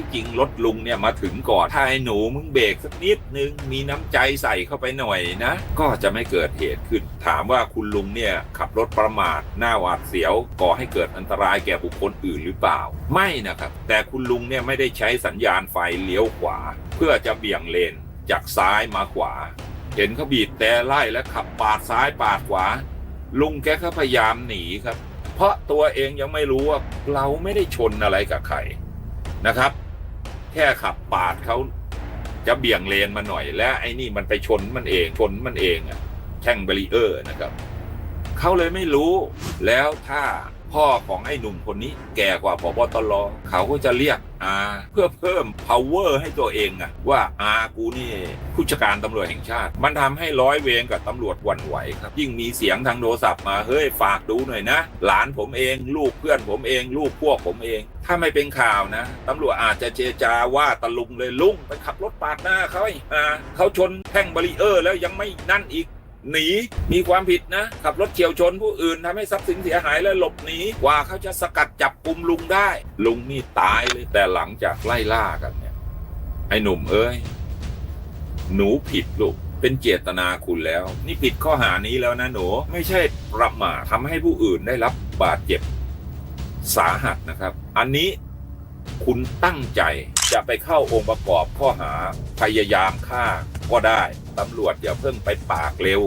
ที่จริงรถลุงเนี่ยมาถึงก่อนถ้าไอ้หนูมึงเบรกสักนิดนึงมีน้ำใจใส่เข้าไปหน่อยนะ ก็จะไม่เกิดเหตุขึ้น ถามว่าคุณลุงเนี่ยขับรถประมาทหน้าหวาดเสียวก่อให้เกิดอันตรายแก่บุคคลอื่นหรือเปล่า ไม่นะครับ แต่คุณลุงเนี่ยไม่ได้ใช้สัญญาณไฟเลี้ยวขวา เพื่อจะเบี่ยงเลนจากซ้ายมาขวา เห็นเขาบีบแต่ไล่และขับปาดซ้ายปาดขวา ลุงแกก็พยายามหนีครับ เพราะตัวเองยังไม่รู้ว่าเราไม่ได้ชนอะไรกับใครนะครับ แค่ขับปาดเขาจะเบี่ยงเลนมาหน่อย และไอ้นี่มันไปชนมันเองชนมันเองอะแท่งเบรีเออร์นะครับ เขาเลยไม่รู้ แล้วถ้าพ่อของไอ้หนุ่มคนนี้แก่กว่าพบตรเขาก็จะเรียกอาเพื่อเพิ่ม power ให้ตัวเองอะว่าอากูนี่ผู้จัดการตำรวจแห่งชาติ มันทำให้ร้อยเวรกับตำรวจหวั่นไหวครับ ยิ่งมีเสียงทางโทรศัพท์มา เฮ้ย ฝากดูหน่อยนะ หลานผมเอง ลูกเพื่อนผมเอง ลูกพวกผมเอง ถ้าไม่เป็นข่าวนะตำรวจอาจจะเจจาว่าตะลุงเลยลุงไปขับรถปาดหน้าเขาไอ้ห่าเขาชนแท่งบารีเออร์แล้วยังไม่นั่นอีก หนีมีความผิดนะ ขับรถเฉียวชนผู้อื่นทำให้ทรัพย์สินเสียหายและหลบหนีกว่าเขาจะสกัดจับกลุ่มลุงได้ ลุงนี่ตายเลย แต่หลังจากไล่ล่ากันเนี่ย ไอ้หนุ่มเอ้ย หนูผิดลูกเป็นเจตนาคุณแล้ว นี่ผิดข้อหานี้แล้วนะหนูไม่ใช่ประมาททำให้ผู้อื่นได้รับบาดเจ็บสาหัสนะครับ อันนี้คุณตั้งใจ จะไปเข้าองค์ประกอบข้อหาพยายามฆ่าก็ได้ตำรวจอย่าเพิ่งไปปากเร็ว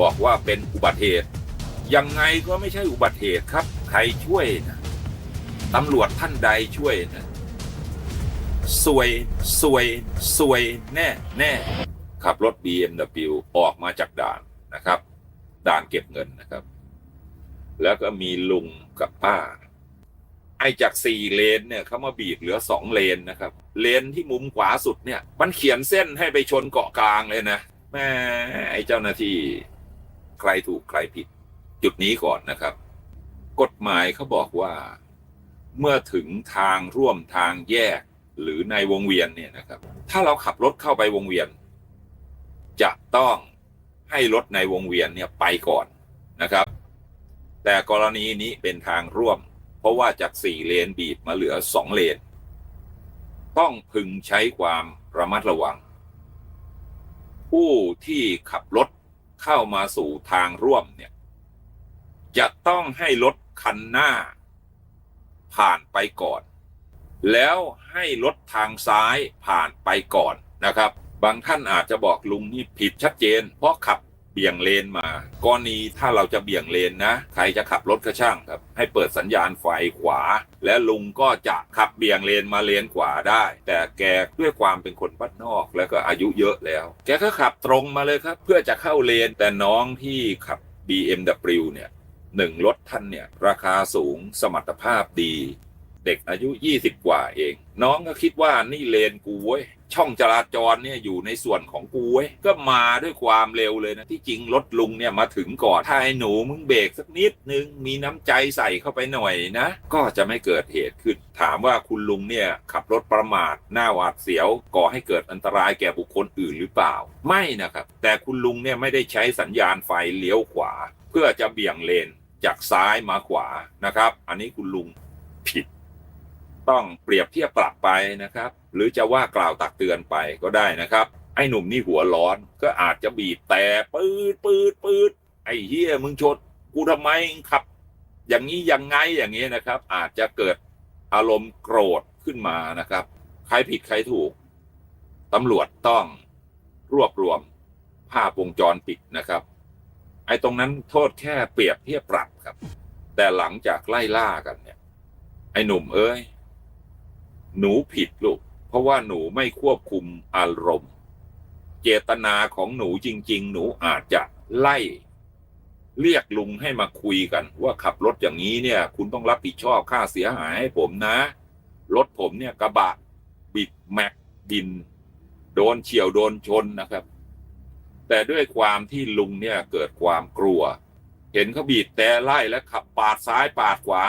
บอกว่าเป็นอุบัติเหตุ ยังไงก็ไม่ใช่อุบัติเหตุครับ ใครช่วยนะตำรวจท่านใดช่วยนะสวยสวยสวยแน่แน่ขับรถ BMW ออกมาจากด่านนะครับ ด่านเก็บเงินนะครับ แล้วก็มีลุงกับป้า ไอจากสี่เลนเนี่ยเขามาบีบเหลือสองเลนนะครับ เลนที่มุมขวาสุดเนี่ย มันเขียนเส้นให้ไปชนเกาะกลางเลยนะแม่ไอ้เจ้าหน้าที่ใครถูกใครผิด จุดนี้ก่อนนะครับ กฎหมายเขาบอกว่า เมื่อถึงทางร่วมทางแยกหรือในวงเวียนเนี่ยนะครับ ถ้าเราขับรถเข้าไปวงเวียน จะต้องให้รถในวงเวียนเนี่ยไปก่อนนะครับ แต่กรณีนี้เป็นทางร่วม เพราะว่าจากสี่เลนบีบมาเหลือสองเลน ต้องพึงใช้ความระมัดระวัง ผู้ที่ขับรถเข้ามาสู่ทางร่วมเนี่ย จะต้องให้รถคันหน้า ผ่านไปก่อน แล้วให้รถทางซ้ายผ่านไปก่อนนะครับ บางท่านอาจจะบอกลุงนี่ผิดชัดเจน เพราะขับเบี่ยงเลนมา กรณีถ้าเราจะเบี่ยงเลนนะ ใครจะขับรถก็ช่างครับ ให้เปิดสัญญาณไฟขวา และลุงก็จะขับเบี่ยงเลนมาเลนขวาได้ แต่แกด้วยความเป็นคนบ้านนอกแล้วก็อายุเยอะแล้ว แกก็ขับตรงมาเลยครับ เพื่อจะเข้าเลนแต่น้องที่ขับ BMW เนี่ยหนึ่งรถท่านเนี่ยราคาสูงสมรรถภาพดี เด็กอายุ 20 กว่าเอง น้องก็คิดว่านี่เลนกูเว้ย ช่องจราจรเนี่ยอยู่ในส่วนของกูเว้ยก็มาด้วยความเร็วเลยนะ ที่จริงรถลุงเนี่ยมาถึงก่อนถ้าไอ้หนูมึงเบรกสักนิดนึง มีน้ำใจใส่เข้าไปหน่อยนะ ก็จะไม่เกิดเหตุขึ้น ถามว่าคุณลุงเนี่ยขับรถประมาทหน้าหวาดเสียว ก่อให้เกิดอันตรายแก่บุคคลอื่นหรือเปล่า ไม่นะครับ แต่คุณลุงเนี่ยไม่ได้ใช้สัญญาณไฟเลี้ยวขวา เพื่อจะเบี่ยงเลนจากซ้ายมาขวานะครับ อันนี้คุณลุงผิด ต้องเปรียบเทียบปรับไปนะครับ หรือจะว่ากล่าวตักเตือนไปก็ได้นะครับ ไอ้หนุ่มนี่หัวร้อนก็อาจจะบีบแต่ปืดปืดปืดไอ้เฮียมึงชดกูทำไมขับ อย่างนี้ยังไงอย่างนี้นะครับ อาจจะเกิดอารมณ์โกรธขึ้นมานะครับ ใครผิดใครถูกตำรวจต้องรวบรวมภาพวงจรปิดนะครับ ไอ้ตรงนั้นโทษแค่เปรียบเทียบปรับครับ แต่หลังจากไล่ล่ากันเนี่ย ไอ้หนุ่มเอ้ย หนูผิดลูก เพราะว่าหนูไม่ควบคุมอารมณ์ เจตนาของหนูจริง ๆ หนูอาจจะไล่ เรียกลุงให้มาคุยกัน ว่าขับรถอย่างนี้เนี่ย คุณต้องรับผิดชอบค่าเสียหายให้ผมนะ รถผมเนี่ยกระบะบิดแม็กดิน โดนเฉียวโดนชนนะครับ แต่ด้วยความที่ลุงเนี่ยเกิดความกลัว เห็นเขาบีบแต่ไล่และขับปาดซ้ายปาดขวา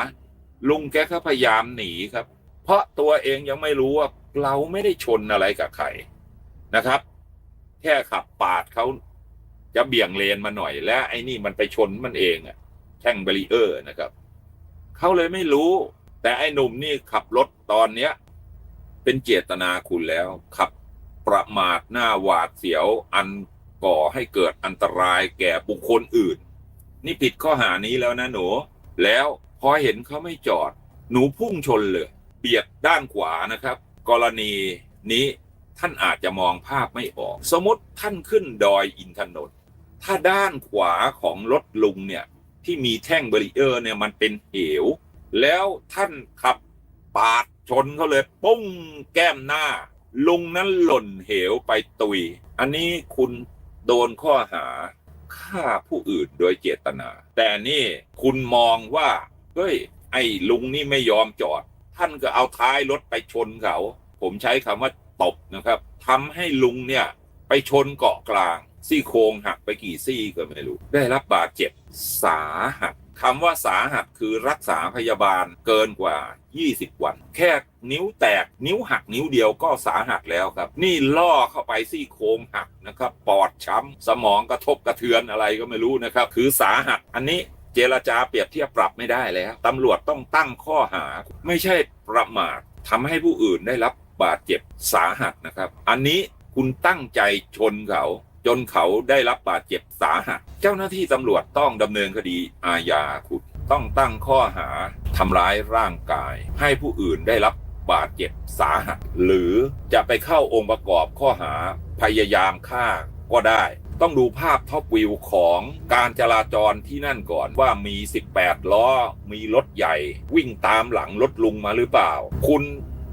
ลุงแกก็พยายามหนีครับ เพราะตัวเองยังไม่รู้ว่าเราไม่ได้ชนอะไรกับใครนะครับ แค่ขับปาดเขาจะเบี่ยงเลนมาหน่อย และไอ้นี่มันไปชนมันเองอะแท่งเบรีเออร์นะครับเขาเลยไม่รู้ แต่ไอ้หนุ่มนี่ขับรถตอนเนี้ย เป็นเจตนาคุณแล้วขับประมาทหน้าหวาดเสียวอันก่อให้เกิดอันตรายแก่บุคคลอื่น นี่ผิดข้อหานี้แล้วนะหนู แล้วพอเห็นเขาไม่จอด หนูพุ่งชนเลย เบียดด้านขวานะครับ กรณีนี้ท่านอาจจะมองภาพไม่ออก สมมติท่านขึ้นดอยอินทนนท์ถ้าด้านขวาของรถลุงเนี่ยที่มีแท่งเบรีเออร์เนี่ยมันเป็นเหว แล้วท่านขับปาดชนเขาเลยปุ้งแก้มหน้า ลุงนั้นหล่นเหวไปตุย อันนี้คุณโดนข้อหาฆ่าผู้อื่นโดยเจตนา แต่นี่คุณมองว่า เฮ้ย ไอ้ลุงนี่ไม่ยอมจอด ท่านก็เอาท้ายรถไปชนเขา ผมใช้คำว่าตบนะครับทำให้ลุงเนี่ยไปชนเกาะกลาง ซี่โครงหักไปกี่ซี่ก็ไม่รู้ ได้รับบาดเจ็บสาหัสคำว่าสาหัสคือรักษาพยาบาลเกินกว่า 20 วัน แค่นิ้วแตกนิ้วหักนิ้วเดียวก็สาหัสแล้วครับ นี่ล่อเข้าไปซี่โครงหักนะครับ ปอดช้ำสมองกระทบกระเทือนอะไรก็ไม่รู้นะครับ คือสาหัสอันนี้ เจรจาเปรียบเทียบปรับไม่ได้แล้วตำรวจต้องตั้งข้อหา ไม่ใช่ประมาททำให้ผู้อื่นได้รับบาดเจ็บสาหัสนะครับ อันนี้คุณตั้งใจชนเขา จนเขาได้รับบาดเจ็บสาหัส เจ้าหน้าที่ตำรวจต้องดำเนินคดีอาญาคุณต้องตั้งข้อหาทำร้ายร่างกาย ให้ผู้อื่นได้รับบาดเจ็บสาหัส หรือจะไปเข้าองค์ประกอบข้อหาพยายามฆ่าก็ได้ ต้องดูภาพท็อปวิวของการจราจรที่นั่นก่อนว่ามี 18 ล้อ มีรถใหญ่ วิ่งตามหลังรถลุงมาหรือเปล่า คุณ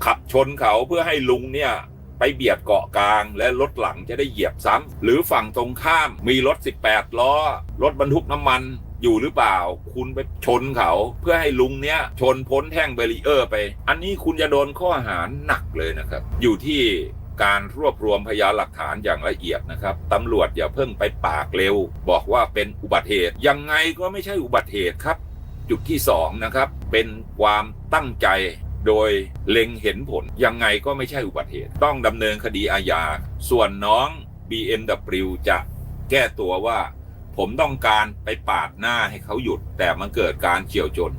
ขับชนเขาเพื่อให้ลุงเนี่ยไปเบียดเกาะกลางและรถหลังจะได้เหยียบซ้ำหรือฝั่งตรงข้ามมีรถ 18 ล้อ รถบรรทุกน้ำมันอยู่หรือเปล่า คุณไปชนเขาเพื่อให้ลุงเนี้ยชนพ้นแท่งเบรีเออร์ไป อันนี้คุณจะโดนข้อหาหนักเลยนะครับ อยู่ที่ การรวบรวมพยานหลักฐานอย่างละเอียดนะครับตำรวจอย่าเพิ่งไปปากเร็ว บอกว่าเป็นอุบัติเหตุ ยังไงก็ไม่ใช่อุบัติเหตุครับ จุดที่สองนะครับเป็นความตั้งใจโดยเล็งเห็นผล ยังไงก็ไม่ใช่อุบัติเหตุ ต้องดำเนินคดีอาญา ส่วนน้อง BMW จะแก้ตัวว่า ผมต้องการไปปาดหน้าให้เขาหยุด แต่มันเกิดการเฉียวชน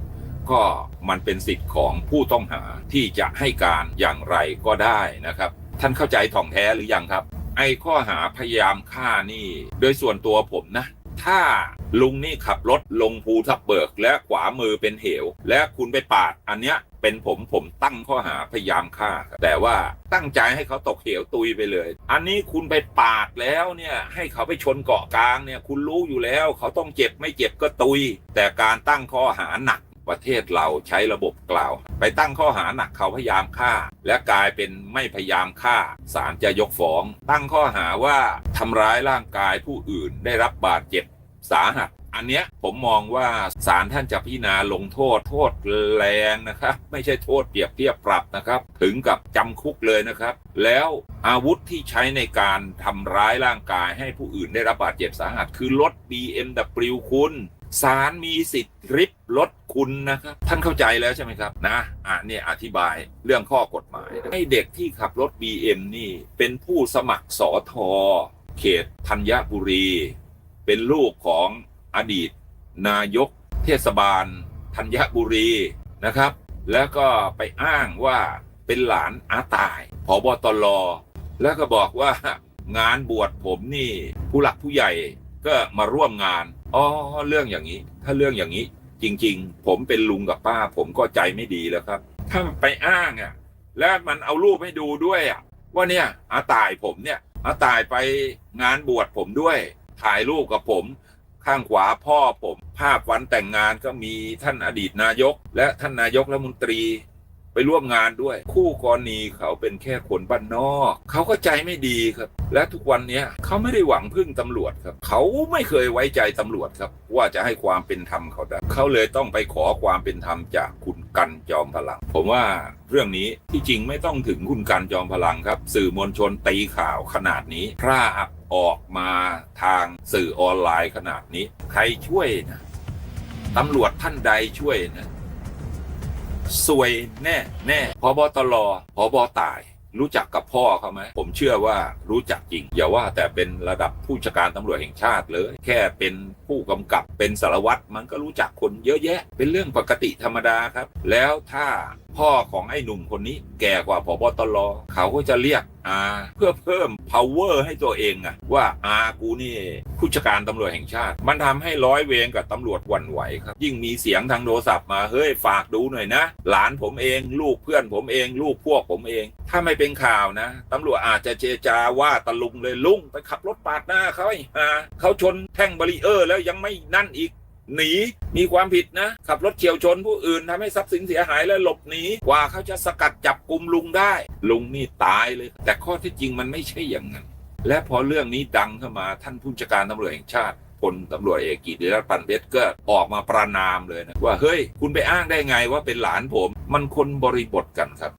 ก็มันเป็นสิทธิ์ของผู้ต้องหาที่จะให้การอย่างไรก็ได้นะครับ ท่านเข้าใจถ่องแท้หรือยังครับ ไอ้ข้อหาพยายามฆ่านี่ โดยส่วนตัวผมนะ ถ้าลุงนี่ขับรถลงภูทับเบิก และขวามือเป็นเหว และคุณไปปาด อันเนี้ยเป็นผมผมตั้งข้อหาพยายามฆ่า แต่ว่าตั้งใจให้เขาตกเหวตุยไปเลย อันนี้คุณไปปาดแล้วเนี่ย ให้เขาไปชนเกาะกลางเนี่ย คุณรู้อยู่แล้ว เขาต้องเจ็บไม่เจ็บก็ตุย แต่การตั้งข้อหาหนัก ประเทศเราใช้ระบบกล่าว ไปตั้งข้อหาหนักเขาพยายามฆ่า และกลายเป็นไม่พยายามฆ่าศาลจะยกฟ้อง ตั้งข้อหาว่าทำร้ายร่างกายผู้อื่นได้รับบาดเจ็บสาหัสอันเนี้ยผมมองว่าศาลท่านจะพิจารณาลงโทษโทษแรงนะครับ ไม่ใช่โทษเปรียบเทียบปรับนะครับ ถึงกับจำคุกเลยนะครับ แล้วอาวุธที่ใช้ในการทำร้ายร่างกายให้ผู้อื่นได้รับบาดเจ็บสาหัส คือรถ BMW คุณ ศาลมีสิทธิ์ริบรถคุณนะครับท่านเข้าใจแล้วใช่ไหมครับนะอะเนี่ยอธิบายเรื่องข้อกฎหมาย ให้เด็กที่ขับรถ BM นี่ เป็นผู้สมัครสอทอเขตธัญบุรี เป็นลูกของอดีต นายกเทศบาลธัญบุรีนะครับ แล้วก็ไปอ้างว่าเป็นหลานอาตายผบตรแล้วก็บอกว่างานบวชผมนี่ผู้หลักผู้ใหญ่ก็มาร่วมงาน อ๋อเรื่องอย่างนี้ ถ้าเรื่องอย่างนี้ จริง ๆ ผมเป็นลุงกับป้า ผมก็ใจไม่ดีแล้วครับ ถ้ามันไปอ้างอะ แล้วมันเอารูปให้ดูด้วยอะ ว่าเนี่ยอาตายผมเนี่ยอาตายไปงานบวชผมด้วย ถ่ายรูปกับผม ข้างขวาพ่อผม ภาพวันแต่งงานก็มีท่านอดีตนายก และท่านนายกรัฐมนตรี ไปร่วมงานด้วย คู่กรณีเขาเป็นแค่คนบ้านนอก เขาก็ใจไม่ดีครับ และทุกวันเนี้ยเขาไม่ได้หวังพึ่งตำรวจครับ เขาไม่เคยไว้ใจตำรวจครับ ว่าจะให้ความเป็นธรรมเขาได้เขาเลยต้องไปขอความเป็นธรรมจากคุณกันจอมพลัง ผมว่าเรื่องนี้ที่จริงไม่ต้องถึงคุณกันจอมพลังครับ สื่อมวลชนตีข่าวขนาดนี้พร่าออกมาทางสื่อออนไลน์ขนาดนี้ ใครช่วยนะตำรวจท่านใดช่วยนะ สวยแน่แน่พบตรพบตาย รู้จักกับพ่อเขาไหมผมเชื่อว่ารู้จักจริง อย่าว่าแต่เป็นระดับผู้จัดการตำรวจแห่งชาติเลย แค่เป็นผู้กำกับเป็นสารวัตรมันก็รู้จักคนเยอะแยะ เป็นเรื่องปกติธรรมดาครับ แล้วถ้า พ่อของไอ้หนุ่มคนนี้แก่กว่าผบตรเขาก็จะเรียกอาเพื่อเพิ่ม power ให้ตัวเองอะว่าอากูนี่ผู้จัดการตำรวจแห่งชาติ มันทำให้ร้อยเวรกับตำรวจหวั่นไหวครับ ยิ่งมีเสียงทางโทรศัพท์มา เฮ้ย ฝากดูหน่อยนะ หลานผมเอง ลูกเพื่อนผมเอง ลูกพวกผมเอง ถ้าไม่เป็นข่าวนะตำรวจอาจจะเจจาว่าตะลุงเลยลุงไปขับรถปาดหน้าเขาไอ้ห่าเขาชนแท่งบารีเออร์แล้วยังไม่นั่นอีก หนีมีความผิดนะ ขับรถเฉียวชนผู้อื่นทำให้ทรัพย์สินเสียหายและหลบหนีกว่าเขาจะสกัดจับกลุ่มลุงได้ ลุงนี่ตายเลย แต่ข้อที่จริงมันไม่ใช่อย่างนั้น และพอเรื่องนี้ดังเข้ามาท่านผู้จัดการตำรวจแห่งชาติพลตำรวจเอกกิติรัตน์ปันเพชรก็ออกมาประนามเลยนะว่าเฮ้ย คุณไปอ้างได้ไงว่าเป็นหลานผม มันคนบริบทกันครับ